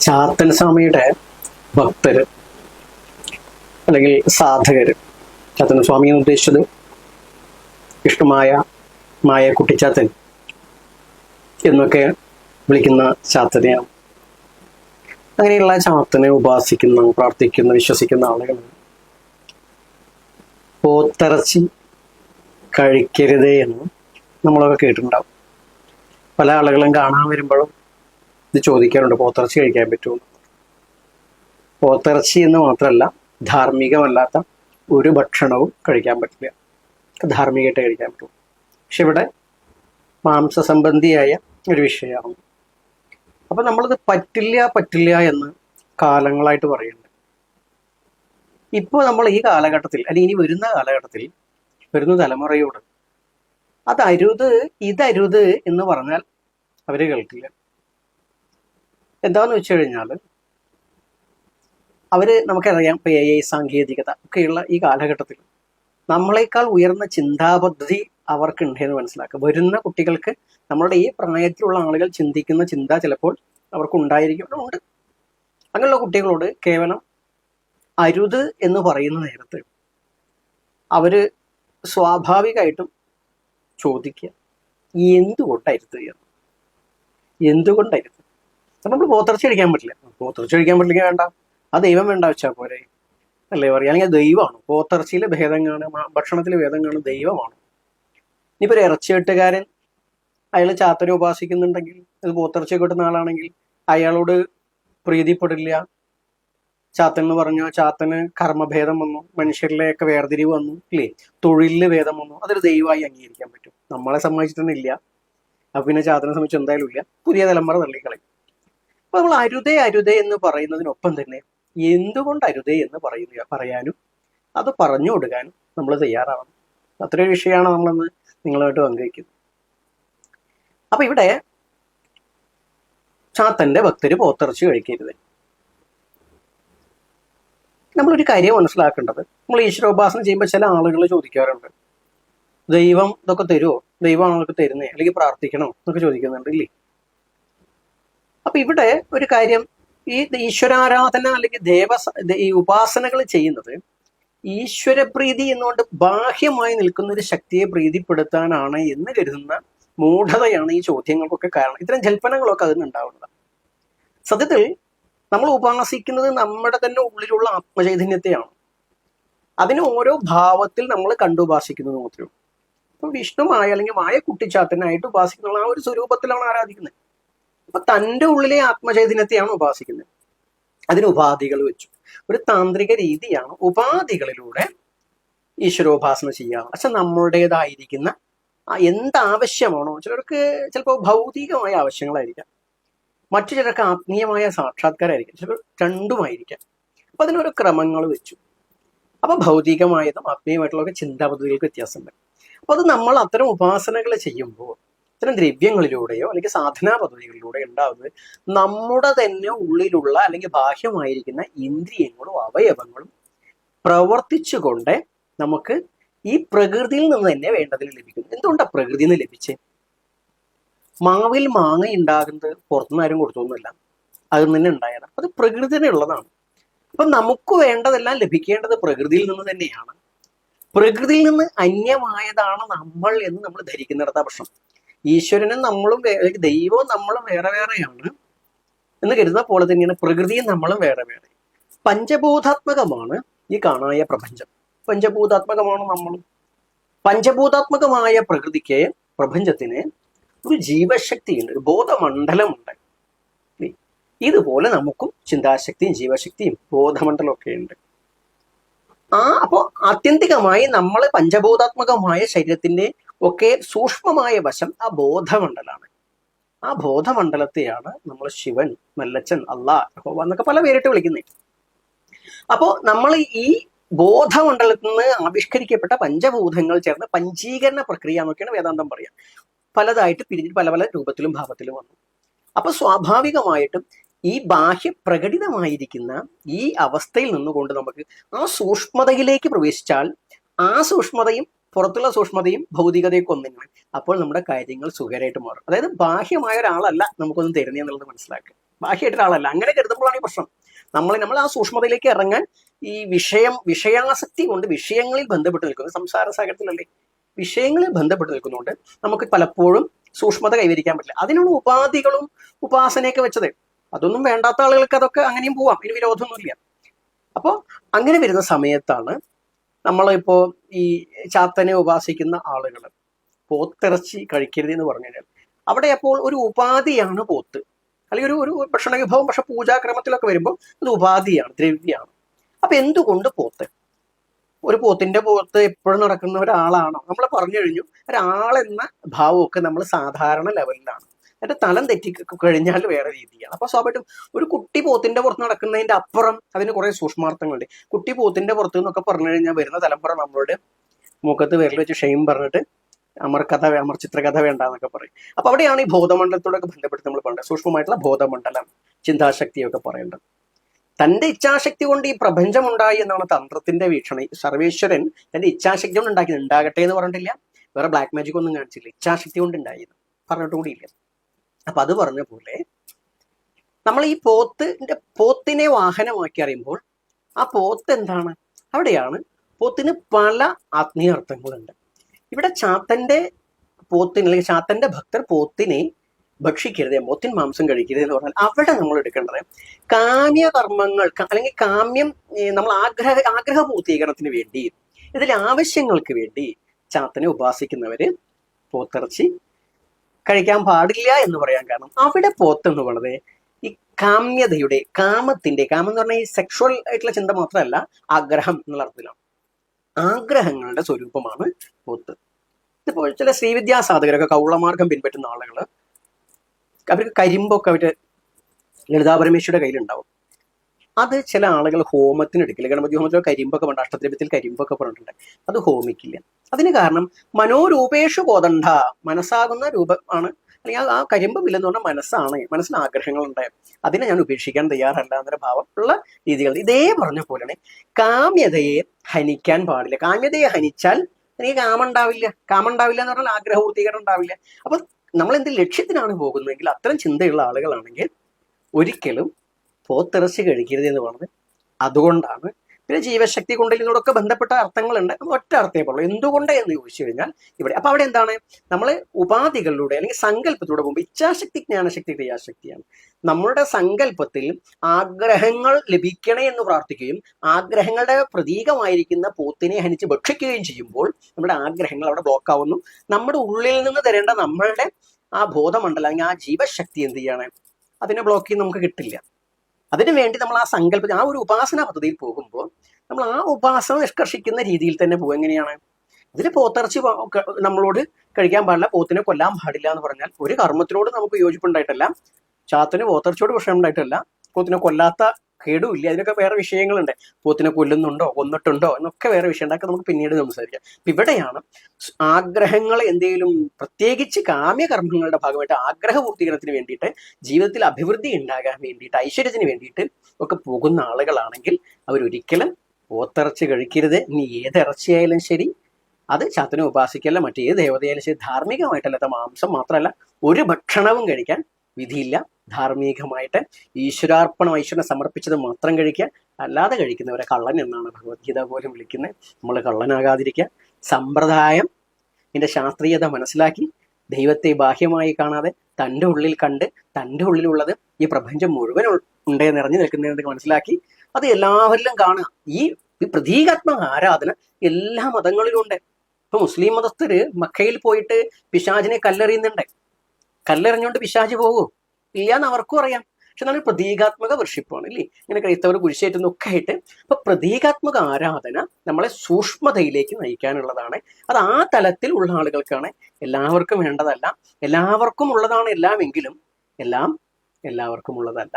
ചാത്തൻ സ്വാമിയുടെ ഭക്തര് അല്ലെങ്കിൽ സാധകര്. ചാത്തൻ സ്വാമി എന്ന് ഉദ്ദേശിച്ചത് ഇഷ്ടമായ മായ കുട്ടിച്ചാത്തൻ എന്നൊക്കെ വിളിക്കുന്ന ചാത്തനെയാണ്. അങ്ങനെയുള്ള ചാത്തനെ ഉപാസിക്കുന്ന പ്രാർത്ഥിക്കുന്ന വിശ്വസിക്കുന്ന ആളുകൾ പോത്തിറച്ചി കഴിക്കരുതേ എന്ന് നമ്മളൊക്കെ കേട്ടിട്ടുണ്ടാവും. പല ആളുകളും കാണാൻ വരുമ്പോഴും ഇത് ചോദിക്കാറുണ്ട് പോത്തിറച്ചി കഴിക്കാൻ പറ്റുമോ? പോത്തിറച്ചി എന്ന് മാത്രമല്ല ധാർമ്മികമല്ലാത്ത ഒരു ഭക്ഷണവും കഴിക്കാൻ പറ്റില്ല. ധാർമ്മികമായിട്ട് കഴിക്കാൻ പറ്റും പക്ഷെ ഇവിടെ മാംസസംബന്ധിയായ ഒരു വിഷയമാണ്. അപ്പം നമ്മളിത് പറ്റില്ല പറ്റില്ല എന്ന് കാലങ്ങളായിട്ട് പറയുന്നുണ്ട്. ഇപ്പോൾ നമ്മൾ ഈ കാലഘട്ടത്തിൽ അല്ലെങ്കിൽ ഇനി വരുന്ന കാലഘട്ടത്തിൽ വരുന്ന തലമുറയോട് അതരുത് ഇതരുത് എന്ന് പറഞ്ഞാൽ അവർ കേൾക്കില്ല. എന്താന്ന് വെച്ച് കഴിഞ്ഞാൽ അവർ നമുക്കറിയാം ഇപ്പോൾ എ ഐ സാങ്കേതികത ഒക്കെയുള്ള ഈ കാലഘട്ടത്തിൽ നമ്മളെക്കാൾ ഉയർന്ന ചിന്താപദ്ധതി അവർക്കുണ്ട് എന്ന് മനസ്സിലാക്കുക. വരുന്ന കുട്ടികൾക്ക് നമ്മളുടെ ഈ പ്രായത്തിലുള്ള ആളുകൾ ചിന്തിക്കുന്ന ചിന്ത ചിലപ്പോൾ അവർക്ക് ഉണ്ടായിരിക്കും ഉണ്ട്. അങ്ങനെയുള്ള കുട്ടികളോട് കേവലം അരുത് എന്ന് പറയുന്ന നേരത്ത് അവർ സ്വാഭാവികമായിട്ടും ചോദിക്കുക എന്തുകൊണ്ടരുത് എന്തുകൊണ്ടരുത് നമ്മൾ പോത്തിറച്ചി കഴിക്കാൻ പറ്റില്ല. പോത്തിറച്ചി കഴിക്കാൻ പറ്റില്ലെങ്കിൽ വേണ്ട. ആ ദൈവം വേണ്ട വെച്ചാൽ പോരെ. അല്ലേ? പറയുക അല്ലെങ്കിൽ ദൈവമാണ്. പോത്തിറച്ചിയിലെ ഭേദം കാണും ഭക്ഷണത്തിലെ ഭേദം കാണും ദൈവമാണ്. ഇനിയിപ്പോ ഒരു ഇറച്ചിവെട്ടുകാരൻ അയാൾ ചാത്തനെ ഉപാസിക്കുന്നുണ്ടെങ്കിൽ അത് പോത്തിറച്ചി കിട്ടുന്ന ആളാണെങ്കിൽ അയാളോട് പ്രീതിപ്പെടില്ല. ചാത്തൻ എന്ന് പറഞ്ഞാൽ ചാത്തന് കർമ്മഭേദം വന്നു മനുഷ്യരിലെയൊക്കെ വേർതിരിവ് വന്നു ഇല്ലേ? തൊഴിലിൽ ഭേദം വന്നു. അതൊരു ദൈവമായി അംഗീകരിക്കാൻ പറ്റും. നമ്മളെ സംബന്ധിച്ചിട്ടൊന്നും ഇല്ല. അപ്പൊ പിന്നെ ചാത്തനെ സംബന്ധിച്ച് എന്തായാലും ഇല്ല. പുതിയ തലമുറ തള്ളിക്കളയും. അപ്പൊ നമ്മൾ അരുതേ അരുതേ എന്ന് പറയുന്നതിനൊപ്പം തന്നെ എന്തുകൊണ്ട് അരുതേ എന്ന് പറയുക പറയാനും അത് പറഞ്ഞു കൊടുക്കാനും നമ്മൾ തയ്യാറാവണം. അത്രയൊരു വിഷയമാണ് നമ്മളന്ന് നിങ്ങളുമായിട്ട് പങ്കുവയ്ക്കുന്നത് അപ്പൊ ഇവിടെ ചാത്തന്റെ ഭക്തര് പോത്തിറച്ചി കഴിക്കരുത്. നമ്മളൊരു കാര്യം മനസ്സിലാക്കേണ്ടത് നമ്മൾ ഈശ്വരോപാസന ചെയ്യുമ്പോൾ ചില ആളുകൾ ചോദിക്കാറുണ്ട്. ദൈവം ഇതൊക്കെ തരുമോ ദൈവം നമുക്ക് തരുന്നേ? അല്ലെങ്കിൽ പ്രാർത്ഥിക്കണോ? എന്നൊക്കെ ചോദിക്കുന്നുണ്ട് ഇല്ലേ? അപ്പൊ ഇവിടെ ഒരു കാര്യം ഈ ഈശ്വരാരാധന അല്ലെങ്കിൽ ദേവ ഈ ഉപാസനകൾ ചെയ്യുന്നത് ഈശ്വരപ്രീതി എന്നുകൊണ്ട് ബാഹ്യമായി നിൽക്കുന്ന ഒരു ശക്തിയെ പ്രീതിപ്പെടുത്താനാണ് എന്ന് കരുതുന്ന മൂഢതയാണ് ഈ ചോദ്യങ്ങൾക്കൊക്കെ കാരണം. ഇത്തരം ജൽപ്പനങ്ങളൊക്കെ അതിനുണ്ടാവുന്നത് സത്യത്തിൽ നമ്മൾ ഉപാസിക്കുന്നത് നമ്മുടെ തന്നെ ഉള്ളിലുള്ള ആത്മചൈതന്യത്തെയാണ്. അതിന് ഓരോ ഭാവത്തിൽ നമ്മൾ കണ്ടുപാസിക്കുന്നത് മാത്രമേ ഉള്ളൂ. ഇപ്പൊ വിഷ്ണുമായ അല്ലെങ്കിൽ മായ കുട്ടിച്ചാത്തനായിട്ട് ഉപാസിക്കുന്ന ആ ഒരു സ്വരൂപത്തിലാണ് ആരാധിക്കുന്നത്. അപ്പൊ തന്റെ ഉള്ളിലെ ആത്മചൈതന്യത്തെയാണ് ഉപാസിക്കുന്നത്. അതിന് ഉപാധികൾ വെച്ചു. ഒരു താന്ത്രിക രീതിയാണ് ഉപാധികളിലൂടെ ഈശ്വരോപാസന ചെയ്യുക. പക്ഷെ നമ്മളുടേതായിരിക്കുന്ന എന്താവശ്യമാണോ ചിലർക്ക് ചിലപ്പോൾ ഭൗതികമായ ആവശ്യങ്ങളായിരിക്കാം. മറ്റു ചിലർക്ക് ആത്മീയമായ സാക്ഷാത്കാരമായിരിക്കാം ചിലപ്പോൾ രണ്ടുമായിരിക്കാം. അപ്പൊ അതിനൊരു ക്രമങ്ങൾ വെച്ചു. അപ്പൊ ഭൗതികമായതും ആത്മീയമായിട്ടുള്ള ചിന്താപദ്ധതികൾക്ക് വ്യത്യാസം വരും. അപ്പൊ അത് നമ്മൾ അത്തരം ഉപാസനകൾ ചെയ്യുമ്പോൾ ഇത്തരം ദ്രവ്യങ്ങളിലൂടെയോ അല്ലെങ്കിൽ സാധനാ പദ്ധതികളിലൂടെ ഉണ്ടാകുന്നത് നമ്മുടെ തന്നെ ഉള്ളിലുള്ള അല്ലെങ്കിൽ ബാഹ്യമായിരിക്കുന്ന ഇന്ദ്രിയങ്ങളും അവയവങ്ങളും പ്രവർത്തിച്ചുകൊണ്ട് നമുക്ക് ഈ പ്രകൃതിയിൽ നിന്ന് തന്നെ വേണ്ടതിൽ ലഭിക്കുന്നു. എന്തുകൊണ്ടാണ് പ്രകൃതിയിൽ നിന്ന് ലഭിച്ചേ? മാവിൽ മാങ്ങ ഉണ്ടാകുന്നത് പുറത്തുനിന്ന് ആരും കൊടുത്തൊന്നുമില്ല. അതിൽ നിന്ന് ഉണ്ടായത് അത് പ്രകൃതിനെ ഉള്ളതാണ്. അപ്പൊ നമുക്ക് വേണ്ടതെല്ലാം ലഭിക്കേണ്ടത് പ്രകൃതിയിൽ നിന്ന് തന്നെയാണ്. പ്രകൃതിയിൽ നിന്ന് അന്യമായതാണ് നമ്മൾ എന്ന് നമ്മൾ ധരിക്കുന്നിടത്ത പ്രശ്നം. ഈശ്വരനും നമ്മളും ദൈവവും നമ്മളും വേറെ വേറെയാണ് എന്ന് കരുതുന്ന പോലെ തന്നെയാണ് പ്രകൃതിയും നമ്മളും വേറെ വേറെ. പഞ്ചഭൂതാത്മകമാണ് ഈ കാണായ പ്രപഞ്ചം. പഞ്ചഭൂതാത്മകമാണ് നമ്മളും പഞ്ചഭൂതാത്മകമായ പ്രകൃതിക്ക് പ്രപഞ്ചത്തിന് ഒരു ജീവശക്തിയുണ്ട് ഒരു ബോധമണ്ഡലമുണ്ട്. ഇതുപോലെ നമുക്കും ചിന്താശക്തിയും ജീവശക്തിയും ബോധമണ്ഡലം ഒക്കെ ഉണ്ട്. ആ അപ്പോൾ ആത്യന്തികമായി നമ്മൾ പഞ്ചഭൂതാത്മകമായ ശരീരത്തിന്റെ ഒക്കെ സൂക്ഷ്മമായ വശം ആ ബോധമണ്ഡലമാണ് ആ ബോധമണ്ഡലത്തെയാണ് നമ്മൾ ശിവൻ മല്ലച്ചൻ അള്ളാഹ് എന്നൊക്കെ പല പേരിട്ട് വിളിക്കുന്നത് അപ്പോൾ നമ്മൾ ഈ ബോധമണ്ഡലത്തിൽ നിന്ന് ആവിഷ്കരിക്കപ്പെട്ട പഞ്ചഭൂതങ്ങൾ ചേർന്ന് പഞ്ചീകരണ പ്രക്രിയ എന്നൊക്കെയാണ് വേദാന്തം പറയുക. പലതായിട്ട് പിരിഞ്ഞിട്ട് പല പല രൂപത്തിലും ഭാവത്തിലും വന്നു. അപ്പൊ സ്വാഭാവികമായിട്ടും ഈ ബാഹ്യ പ്രകടിതമായിരിക്കുന്ന ഈ അവസ്ഥയിൽ നിന്നുകൊണ്ട് നമുക്ക് ആ സൂക്ഷ്മതയിലേക്ക് പ്രവേശിച്ചാൽ ആ സൂക്ഷ്മതയും പുറത്തുള്ള സൂക്ഷ്മതയും ഭൗതികതയൊക്കെ ഒന്നിനാണ് അപ്പോൾ നമ്മുടെ കാര്യങ്ങൾ സുഖകരമായിട്ട് മാറും. അതായത് ബാഹ്യമായ ഒരാളല്ല നമുക്കൊന്നും തരുന്നതെന്നുള്ളത് മനസ്സിലാക്കുക. ബാഹ്യമായിട്ട് ഒരാളല്ല. അങ്ങനെ കരുതുമ്പോഴാണ് ഈ പ്രശ്നം. നമ്മൾ നമ്മൾ ആ സൂക്ഷ്മതയിലേക്ക് ഇറങ്ങാൻ ഈ വിഷയം വിഷയാസക്തി കൊണ്ട് വിഷയങ്ങളിൽ ബന്ധപ്പെട്ട് നിൽക്കുന്നത് സംസാര സാഗരത്തിലല്ലേ? വിഷയങ്ങളിൽ ബന്ധപ്പെട്ട് നിൽക്കുന്നതുകൊണ്ട് നമുക്ക് പലപ്പോഴും സൂക്ഷ്മത കൈവരിക്കാൻ പറ്റില്ല. അതിനുള്ള ഉപാധികളും ഉപാസനയൊക്കെ വെച്ചത്. അതൊന്നും വേണ്ടാത്ത ആളുകൾക്ക് അതൊക്കെ അങ്ങനെയും പോവാം. ഇനി വിരോധമൊന്നുമില്ല. അപ്പോൾ അങ്ങനെ വരുന്ന സമയത്താണ് നമ്മളിപ്പോ ഈ ചാത്തനെ ഉപാസിക്കുന്ന ആളുകൾ പോത്തിറച്ചി കഴിക്കരുത് എന്ന് പറഞ്ഞു കഴിഞ്ഞാൽ അവിടെ അപ്പോൾ ഒരു ഉപാധിയാണ് പോത്ത്. അല്ലെങ്കിൽ ഒരു ഒരു ഭക്ഷണ വിഭവം പക്ഷെ പൂജാക്രമത്തിലൊക്കെ വരുമ്പോൾ അത് ഉപാധിയാണ് ദ്രവ്യമാണ് അപ്പൊ എന്തുകൊണ്ട് പോത്ത്? ഒരു പോത്തിന്റെ പോത്ത് എപ്പോഴും നടക്കുന്ന ഒരാളാണോ? നമ്മൾ പറഞ്ഞു കഴിഞ്ഞു ഒരാളെന്ന ഭാവമൊക്കെ നമ്മൾ സാധാരണ ലെവലിലാണ്. എന്റെ തലം തെറ്റി കഴിഞ്ഞാൽ വേറെ രീതിയാണ്. അപ്പൊ സ്വാഭാവികം ഒരു കുട്ടി പോത്തിന്റെ പുറത്ത് നടക്കുന്നതിന്റെ അപ്പുറം അതിന് കുറെ സൂക്ഷ്മാർത്ഥങ്ങളുണ്ട്. കുട്ടി പോത്തിന്റെ പുറത്ത് എന്നൊക്കെ പറഞ്ഞു കഴിഞ്ഞാൽ വരുന്ന തലമുറ നമ്മളോട് മുഖത്ത് വിരൽ വെച്ച് ഷെയിം പറഞ്ഞിട്ട് അമർ കഥ അമർ ചിത്രകഥ വേണ്ട എന്നൊക്കെ പറയും. അപ്പൊ അവിടെയാണ് ഈ ബോധമണ്ഡലത്തോടൊക്കെ ബന്ധപ്പെട്ട് നമ്മൾ പറയുന്നത് സൂക്ഷ്മമായിട്ടുള്ള ബോധമണ്ഡലം ചിന്താശക്തിയൊക്കെ പറയേണ്ടത്. തന്റെ ഇച്ഛാശക്തി കൊണ്ട് ഈ പ്രപഞ്ചം ഉണ്ടായി എന്നാണ് തന്ത്രത്തിന്റെ വീക്ഷണം. സർവേശ്വരൻ തന്റെ ഇച്ഛാശക്തി കൊണ്ട് ഉണ്ടാക്കി ഉണ്ടാകട്ടെ എന്ന് പറഞ്ഞിട്ടില്ല. വേറെ ബ്ലാക്ക് മാജിക് ഒന്നും കാണിച്ചില്ല. ഇച്ഛാശക്തി കൊണ്ട് ഉണ്ടായി പറഞ്ഞിട്ട് കൂടിയില്ല അപ്പൊ അത് പറഞ്ഞ പോലെ നമ്മൾ ഈ പോത്തിന്റെ പോത്തിനെ വാഹനമാക്കി അറിയുമ്പോൾ ആ പോത്ത് എന്താണ്? അവിടെയാണ് പോത്തിന് പല ആത്മീയ അർത്ഥങ്ങളുണ്ട് ഇവിടെ ചാത്തന്റെ പോത്തിന് അല്ലെങ്കിൽ ചാത്തന്റെ ഭക്തർ പോത്തിനെ ഭക്ഷിക്കരുത് പോത്തിൻ മാംസം കഴിക്കരുത് എന്ന് പറഞ്ഞാൽ അവിടെ നമ്മൾ എടുക്കേണ്ടത് കാമ്യ കർമ്മങ്ങൾക്ക് അല്ലെങ്കിൽ കാമ്യം നമ്മൾ ആഗ്രഹ ആഗ്രഹ പൂർത്തീകരണത്തിന് വേണ്ടി ഇതിലെ ആവശ്യങ്ങൾക്ക് വേണ്ടി ചാത്തനെ ഉപാസിക്കുന്നവര് പോത്തിറച്ചി കഴിക്കാൻ പാടില്ല എന്ന് പറയാൻ കാരണം അവിടെ പോത്ത് എന്ന് പറയുന്നത് ഈ കാമ്യതയുടെ കാമത്തിന്റെ കാമം എന്ന് പറഞ്ഞാൽ ഈ സെക്ഷുവൽ ആയിട്ടുള്ള ചിന്ത മാത്രമല്ല ആഗ്രഹം എന്നുള്ള അർത്ഥത്തിലാണ്. ആഗ്രഹങ്ങളുടെ സ്വരൂപമാണ് ഒത്ത് ഇപ്പോൾ ചില ശ്രീവിദ്യാസാധകരൊക്കെ കൗളമാർഗം പിൻപറ്റുന്ന ആളുകൾ അവർക്ക് കരിമ്പൊക്കെ അവരുടെ ലളിതാ പരമേശ്വരുടെ കയ്യിലുണ്ടാവും. അത് ചില ആളുകൾ ഹോമത്തിന് എടുക്കില്ല. ഗണപതി ഹോമത്തിലോ കരിമ്പൊക്കെ പണ്ട് അഷ്ടദ്രവ്യത്തിൽ കരിമ്പൊക്കെ പറഞ്ഞിട്ടുണ്ട്. അത് ഹോമിക്കില്ല. അതിന് കാരണം മനോരൂപേഷു കോതണ്ട മനസ്സാകുന്ന രൂപമാണ് അല്ലെങ്കിൽ ആ- കരിമ്പം ഇല്ലെന്ന് പറഞ്ഞാൽ മനസ്സാണ്. മനസ്സിന് ആഗ്രഹങ്ങളുണ്ട്. അതിനെ ഞാൻ ഉപേക്ഷിക്കാൻ തയ്യാറല്ല എന്നൊരു ഭാവം ഉള്ള രീതികൾ. ഇതേ പറഞ്ഞ പോലെയാണ് കാമ്യതയെ ഹനിക്കാൻ പാടില്ല. കാമ്യതയെ ഹനിച്ചാൽ എനിക്ക് കാമം ഉണ്ടാവില്ല. കാമം ഉണ്ടാവില്ല എന്ന് പറഞ്ഞാൽ ആഗ്രഹപൂർത്തീകരണം ഉണ്ടാവില്ല. അപ്പൊ നമ്മൾ എന്ത് ലക്ഷ്യത്തിനാണ് പോകുന്നതെങ്കിൽ അത്തരം ചിന്തയുള്ള ആളുകളാണെങ്കിൽ ഒരിക്കലും പോത്തിറച്ചി കഴിക്കരുത് എന്ന് പറഞ്ഞത് അതുകൊണ്ടാണ് പിന്നെ ജീവശക്തി കുണ്ടലിനോടൊക്കെ ബന്ധപ്പെട്ട അർത്ഥങ്ങളുണ്ട്. ഒറ്റ അർത്ഥമേ പറയുള്ളൂ. എന്തുകൊണ്ട് എന്ന് ചോദിച്ചു കഴിഞ്ഞാൽ ഇവിടെ അപ്പൊ അവിടെ എന്താണ്? നമ്മൾ ഉപാധികളിലൂടെ അല്ലെങ്കിൽ സങ്കല്പത്തിലൂടെ പോകുമ്പോൾ ഇച്ഛാശക്തി ജ്ഞാനശക്തി ക്രിയാശക്തിയാണ്. നമ്മളുടെ സങ്കല്പത്തിൽ ആഗ്രഹങ്ങൾ ലഭിക്കണേ എന്ന് പ്രാർത്ഥിക്കുകയും ആഗ്രഹങ്ങളുടെ പ്രതീകമായിരിക്കുന്ന പോത്തിനെ ഹനിച്ച് ഭക്ഷിക്കുകയും ചെയ്യുമ്പോൾ നമ്മുടെ ആഗ്രഹങ്ങൾ അവിടെ ബ്ലോക്ക് ആവുന്നു. നമ്മുടെ ഉള്ളിൽ നിന്ന് തരേണ്ട നമ്മളുടെ ആ ബോധമണ്ഡലം അല്ലെങ്കിൽ ആ ജീവശക്തി എന്ത് ചെയ്യാണ്? അതിനെ ബ്ലോക്ക് ചെയ്യുന്ന നമുക്ക് കിട്ടില്ല. അതിനു വേണ്ടി നമ്മൾ ആ സങ്കല്പത്തിൽ ആ ഒരു ഉപാസന പദ്ധതിയിൽ പോകുമ്പോൾ നമ്മൾ ആ ഉപാസന നിഷ്കർഷിക്കുന്ന രീതിയിൽ തന്നെ പോകും എങ്ങനെയാണ്? ഇതിൽ പോത്തിറച്ചി നമ്മളോട് കഴിക്കാൻ പാടില്ല പോത്തിനെ കൊല്ലാൻ പാടില്ല എന്ന് പറഞ്ഞാൽ ഒരു കർമ്മത്തിനോട് നമുക്ക് യോജിപ്പുണ്ടായിട്ടല്ല. ചാത്തിന് പോത്തിറച്ചിയോട് വിഷയം ഉണ്ടായിട്ടല്ല പോത്തിനെ കൊല്ലാത്ത കേടുമില്ല അതിനൊക്കെ വേറെ വിഷയങ്ങളുണ്ട്. പോത്തിനെ കൊല്ലുന്നുണ്ടോ? കൊന്നിട്ടുണ്ടോ? എന്നൊക്കെ വേറെ വിഷയം ഉണ്ടാക്കി നമുക്ക് പിന്നീട് സംസാരിക്കാം. അപ്പൊ ഇവിടെയാണ് ആഗ്രഹങ്ങൾ എന്തെങ്കിലും പ്രത്യേകിച്ച് കാമ്യകർമ്മങ്ങളുടെ ഭാഗമായിട്ട് ആഗ്രഹ പൂർത്തീകരണത്തിന് വേണ്ടിയിട്ട് ജീവിതത്തിൽ അഭിവൃദ്ധി ഉണ്ടാകാൻ വേണ്ടിയിട്ട് ഐശ്വര്യത്തിന് വേണ്ടിയിട്ട് ഒക്കെ പോകുന്ന ആളുകളാണെങ്കിൽ അവരൊരിക്കലും പോത്തിറച്ചി കഴിക്കരുത്. ഇനി ഏത് ഇറച്ചിയായാലും ശരി. അത് ചാത്തനെ ഉപാസിക്കല്ല. മറ്റേത് ദേവതയായാലും ശരി. ധാർമ്മികമായിട്ടല്ലാത്ത മാംസം മാത്രമല്ല. ഒരു ഭക്ഷണവും കഴിക്കാൻ വിധിയില്ല. ധാർമ്മികമായിട്ട് ഈശ്വരാർപ്പണം ഈശ്വരനെ സമർപ്പിച്ചത് മാത്രം കഴിക്കുക. അല്ലാതെ കഴിക്കുന്നവരെ കള്ളൻ എന്നാണ് ഭഗവത്ഗീത പോലും വിളിക്കുന്നത്. നമ്മൾ കള്ളനാകാതിരിക്കുക. സമ്പ്രദായം എന്റെ ശാസ്ത്രീയത മനസ്സിലാക്കി. ദൈവത്തെ ബാഹ്യമായി കാണാതെ തന്റെ ഉള്ളിൽ കണ്ട് തന്റെ ഉള്ളിലുള്ളത് ഈ പ്രപഞ്ചം മുഴുവൻ ഉണ്ടേ നിറഞ്ഞു നിൽക്കുന്നതെന്ന് മനസ്സിലാക്കി. അത് എല്ലാവരിലും കാണുക. ഈ ഈ പ്രതീകാത്മക ആരാധന എല്ലാ മതങ്ങളിലും ഉണ്ട്. ഇപ്പൊ മുസ്ലിം മതസ്ഥര് മക്കയിൽ പോയിട്ട് പിശാജിനെ കല്ലെറിയുന്നുണ്ട്. കല്ലെറിഞ്ഞുകൊണ്ട് പിശാച് ഇല്ല ഇല്ലാന്ന് അവർക്കും അറിയാം. പക്ഷെ നല്ല പ്രതീകാത്മക വർഷിപ്പാണ് ഇല്ലേ? ഇങ്ങനെ ക്രൈസ്തവർ കുരിശേറ്റുന്നൊക്കെ ആയിട്ട് അപ്പൊ പ്രതീകാത്മക ആരാധന നമ്മളെ സൂക്ഷ്മതയിലേക്ക് നയിക്കാനുള്ളതാണ്. അത് ആ തലത്തിൽ ഉള്ള ആളുകൾക്കാണ് എല്ലാവർക്കും വേണ്ടതല്ല. എല്ലാവർക്കും ഉള്ളതാണ് എല്ലാം എങ്കിലും എല്ലാം എല്ലാവർക്കും ഉള്ളതല്ല.